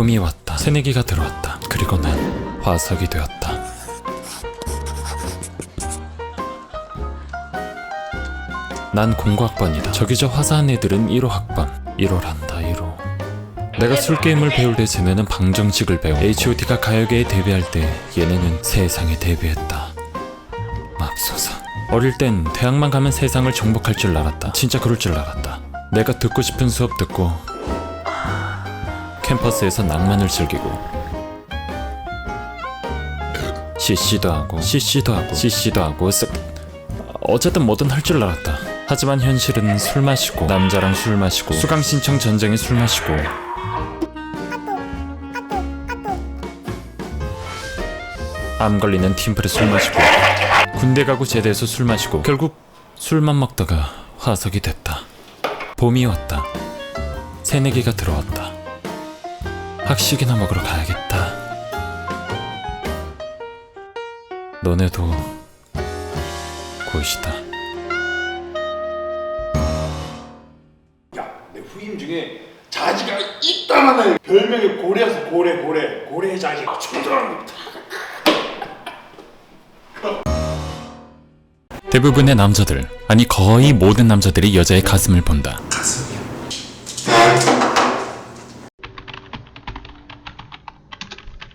봄이 왔다. 새내기가 들어왔다. 그리고 난 화석이 되었다. 난 공과학번이다. 저기 저 화사한 애들은 1호 학번. 1호란다 1호. 내가 술게임을 배울 때 쟤네는 방정식을 배워 H.O.T가 가요계에 데뷔할 때 얘네는 세상에 데뷔했다 맙소사 어릴 땐 대학만 가면 세상을 정복할 줄 알았다 진짜 그럴 줄 알았다 내가 듣고 싶은 수업 듣고 캠퍼스에서 낭만을 즐기고 CC도 하고 CC도 하고 CC도 하고 쓱 어쨌든 뭐든 할 줄 알았다 하지만 현실은 술 마시고 남자랑 술 마시고 수강 신청 전쟁에 술 마시고 암 걸리는 팀플에 술 마시고 군대 가고 제대해서 술 마시고 결국 술만 먹다가 화석이 됐다. 봄이 왔다. 새내기가 들어왔다. 학식이나 먹으러 가야겠다. 너네도 곧이다. 야, 내 후임 중에 자지가 이따만한 별명이 고래여서 고래 고래 고래 자지 초등학교 대부분의 남자들, 아니 거의 모든 남자들이 여자의 가슴을 본다.